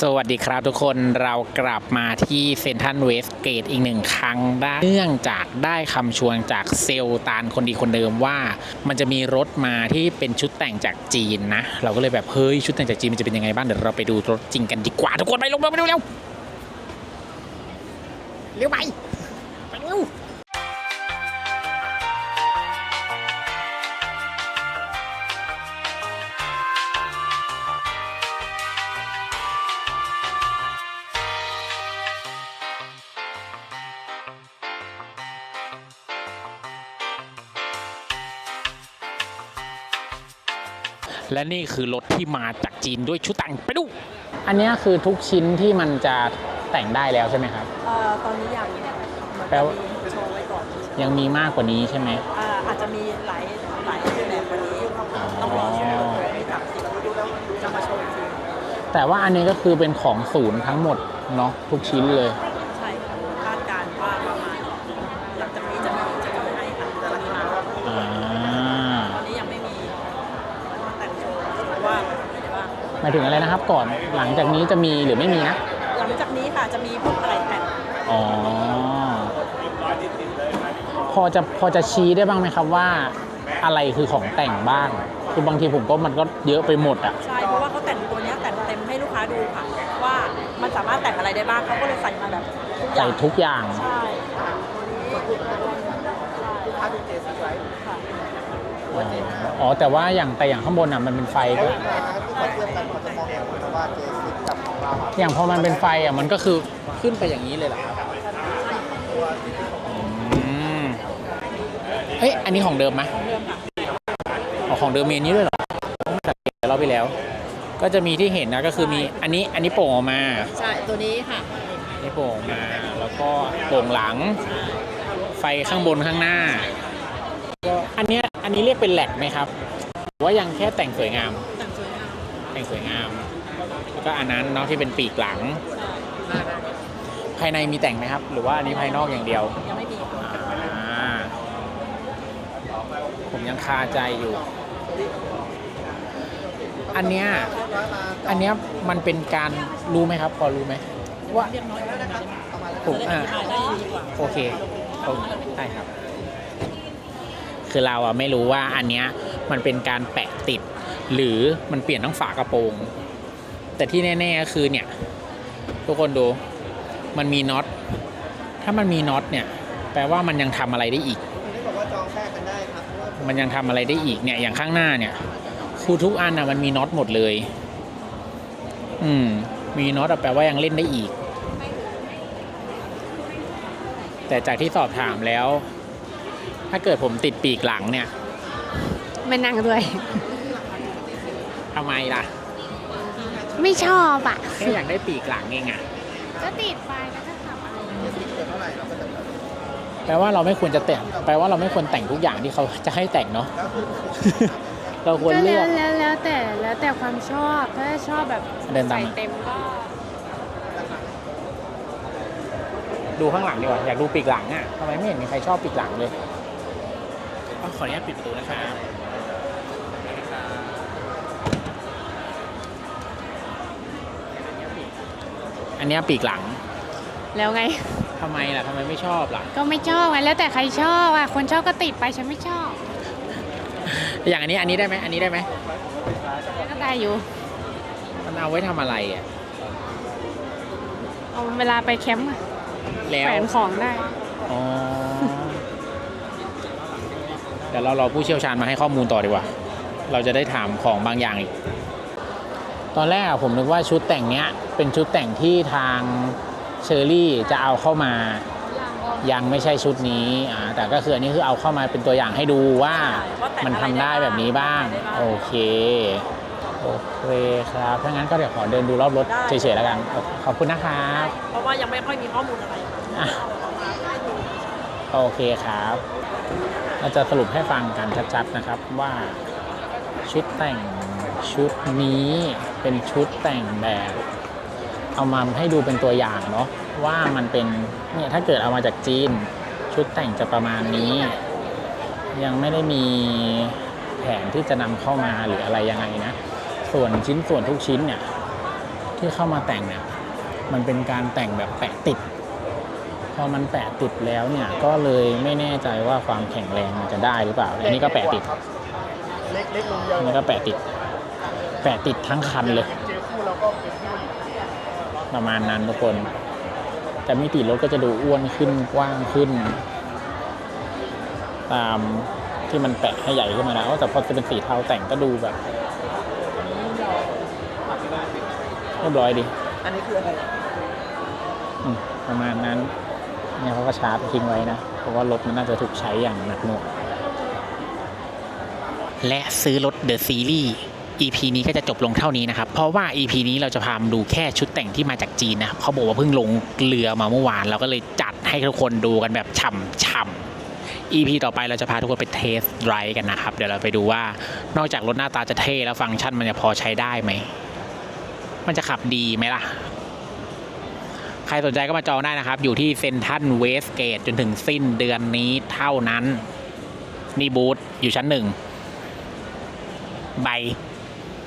สวัสดีครับทุกคนเรากลับมาที่เซนทันเวสเกตอีกหนึ่งครั้งได้เนื่องจากได้คำชวนจากเซลตานคนดีคนเดิมว่า มันจะมีรถมาที่เป็นชุดแต่งจากจีนนะ เราก็เลยแบบเฮ้ยชุดแต่งจากจีนมันจะเป็นยังไงบ้างเดี๋ยวเราไปดูรถจริงกันดีกว่า ทุกคนไปลงมาไปเร็วเร็วเร็วไปไป และนี่คือรถที่มาจากจีนด้วยชุดแต่งไปดู อันนี้คือทุกชิ้นที่มันจะแต่งได้แล้วใช่ไหมครับเอ่อตอนนี้ยังมันแปลจะว่ามีโชว์ไว้ก่อนยังมีมากกว่านี้ใช่ไหมอ่าอาจจะมีหลายหลายแบบกว่านี้ต้องรอโชว์มีกับสิ่งที่จะมาโชว์อีกทีแต่ว่าอันนี้ก็คือเป็นของศูนย์ทั้งหมดเนาะทุกชิ้นเลย มายถึงอะไรนะครับก่อนหลังจากนี้จะมีหรือไม่มีนะ หลังจากนี้ค่ะจะมีพวกอะไรแต่งอ๋อ พอจะพอจะชี้ได้บ้างไหมครับว่า อะไรคือของแต่งบ้าง คือบางทีผมก็มันก็เยอะไปหมดอะ ใช่เพราะว่าเขาแต่งตัวเนี้ยแต่งเต็มให้ลูกค้าดูค่ะ ว่ามันสามารถแต่งอะไรได้บ้างเขาก็เลยใส่มาแบบทุกอใส่ย่างทุกอย่าง ใช่ลูกค้าดูเจสไว้ค่ะอ๋อ แต่ว่าอย่างแต่อย่างข้างบนอะมันเป็นไฟก็ ถ้าเทียบกันมันจะมองเห็นว่าเจสิกกับของเราอะอย่างพอมันเป็นไฟอะมันก็คือขึ้นไปอย่างนี้เลยเหรอครับอืมเอ้ยอันนี้ของเดิมไหมเริ่มค่ะอ๋อของเดิมมีอันนี้ด้วยเหรอแต่เราไปแล้ว ก็จะมีที่เห็นนะก็คือมีอันนี้อันนี้โป่งออกมาใช่ตัวนี้ค่ะอันนี่โป่งออกมา แล้วก็โป่งหลัง ไฟข้างบนข้างหน้าก็อันเนี้ยอันนี้เรียกเป็นแหลกไหมครับหรือว่ายังแค่แต่งสวยงาม แต่งสวยงามแต่งสวยงาม แล้วก็อันนั้นเนาะที่เป็นปีกหลัง ภายในมีแต่งไหมครับ หรือว่าอันนี้ภายนอกอย่างเดียว ยังไม่มีอ่าผมยังคาใจอยู่ อันเนี้ย อันเนี้ยมันเป็นการรู้ไหมครับ พอรู้ไหมว่าเรียกน้อยแล้วนะคะผมอ่าได้อธิบายได้ดีกโอเคโอเคได้ครับ คือเราอะไม่รู้ว่าอันเนี้ยมันเป็นการแปะติด หรือมันเปลี่ยนทั้งฝากระโปรง แต่ที่แน่ๆก็คือเนี่ย ทุกคนดูมันมีน็อตถ้ามันมีน็อตเนี่ย แปลว่ามันยังทำอะไรได้อีกคนที่บอกว่าจองแค่กันได้ครับเพราะว่ามันยังทำอะไรได้อีกเนี่ยอย่างข้างหน้าเนี่ยคือทุกอันอะมันมีน็อตหมดเลย อืม มีน็อตอะแปลว่ายังเล่นได้อีก แต่จากที่สอบถามแล้ว ถ้าเกิดผมติดปีกหลังเนี่ย ไม่นั่งด้วย ทำไมล่ะ ไม่ชอบอะ แค่อยากได้ปีกหลังเองอะก็ติดไฟแล้วก็ขับอะไรแปลว่าเราไม่ควรจะแต่ง แปลว่าเราไม่ควรแต่งทุกอย่างที่เขาจะให้แต่งเนาะ เราควรก็เลืแล้อวกแล้วแล้วแต่แล้วแต่ความชอบถ้าชอบแบบเดินตาม ใส่มาเต็มก็ดูข้างหลังดีกว่า อยากดูปีกหลังอะทำไมไม่เห็นมีใครชอบปีกหลังเลยอ้าวขออนุญาตปิดประตูนะครับ อันเนี้ยปีกหลังแล้วไง ทำไมล่ะทำไมไม่ชอบล่ะ ก็ไม่ชอบไงแล้วแต่ใครชอบอะคนชอบก็ติดไปฉันไม่ชอบอย่างอันนี้อันนี้ได้ไหมอันนี้ได้ไหมก็ได้อยู่ มันเอาไว้ทำอะไรอะเอาเวลาไปแคมป์อะแล้แขววนของได้ อ๋อเดี๋ยวเรารอผู้เชี่ยวชาญมาให้ข้อมูลต่อดีกว่า เราจะได้ถามของบางอย่างอีก ตอนแรกอะผมนึกว่าชุดแต่งเนี้ยเป็นชุดแต่งที่ทางเชอรี่จะเอาเข้ามา ยังไม่ใช่ชุดนี้อ่าแต่ก็คืออันนี้คือเอาเข้ามาเป็นตัวอย่างให้ดูว่ามันทำได้แบบนี้บ้าง โอเค โอเคครับ ถ้างั้นก็เดี๋ยวขอเดินดูรอบรถเฉยๆแล้วกัน ขอบคุณนะครับ เพราะว่ายังไม่ค่อยมีข้อมูลอะไรค่ะอะโอเคครับ เราจะสรุปให้ฟังกันชัดๆนะครับว่า ชุดแต่งชุดนี้เป็นชุดแต่งแบบ เอามาให้ดูเป็นตัวอย่างเนาะว่ามันเป็นเนี่ยถ้าเกิดเอามาจากจีน ชุดแต่งจะประมาณนี้ ยังไม่ได้มีแผนที่จะนำเข้ามาหรืออะไรยังไงนะ ส่วนชิ้นส่วนทุกชิ้นเนี่ยที่เข้ามาแต่งเนี่ยมันเป็นการแต่งแบบแปะติด พอมันแปะติดแล้วเนี่ยก็เลยไม่แน่ใจว่าความแข็งแรงมันจะได้หรือเปล่าอันนี้ก็แปะติด เล็กเล็กลงเยอะอันนี้ก็แปะติด แปะติดทั้งคันเลย เจอคู่แล้วก็เป็นคู่ประมาณนั้นทุกคน แต่มิติรถก็จะดูอ้วนขึ้นกว้างขึ้น ตามที่มันแปะให้ใหญ่ขึ้นมาแล้วแต่พอจะเป็นสีเทาแต่งก็ดูแบบเรียบร้อยดีอันนี้คืออะไรอืมประมาณนั้นเนี่ยเขาก็ชาร์จทิ้งไว้นะ เพราะว่ารถมันน่าจะถูกใช้อย่างหนักหน่วง และซื้อรถ The Series EP นี้ก็จะจบลงเท่านี้นะครับ เพราะว่า EP นี้เราจะพามาดูแค่ชุดแต่งที่มาจากจีนนะเขาบอกว่าเพิ่งลงเรือมาเมื่อวาน เราก็เลยจัดให้ทุกคนดูกันแบบฉ่ำๆ EP ต่อไปเราจะพาทุกคนไปเทสไรด์กันนะครับ เดี๋ยวเราไปดูว่านอกจากรถหน้าตาจะเท่แล้วฟังก์ชันมันจะพอใช้ได้ไหม มันจะขับดีไหมล่ะ ใครสนใจก็มาจองได้นะครับ อยู่ที่เซนทันเวสเกตจนถึงสิ้นเดือนนี้เท่านั้น นี่บูธอยู่ชั้นหนึ่ง ใบ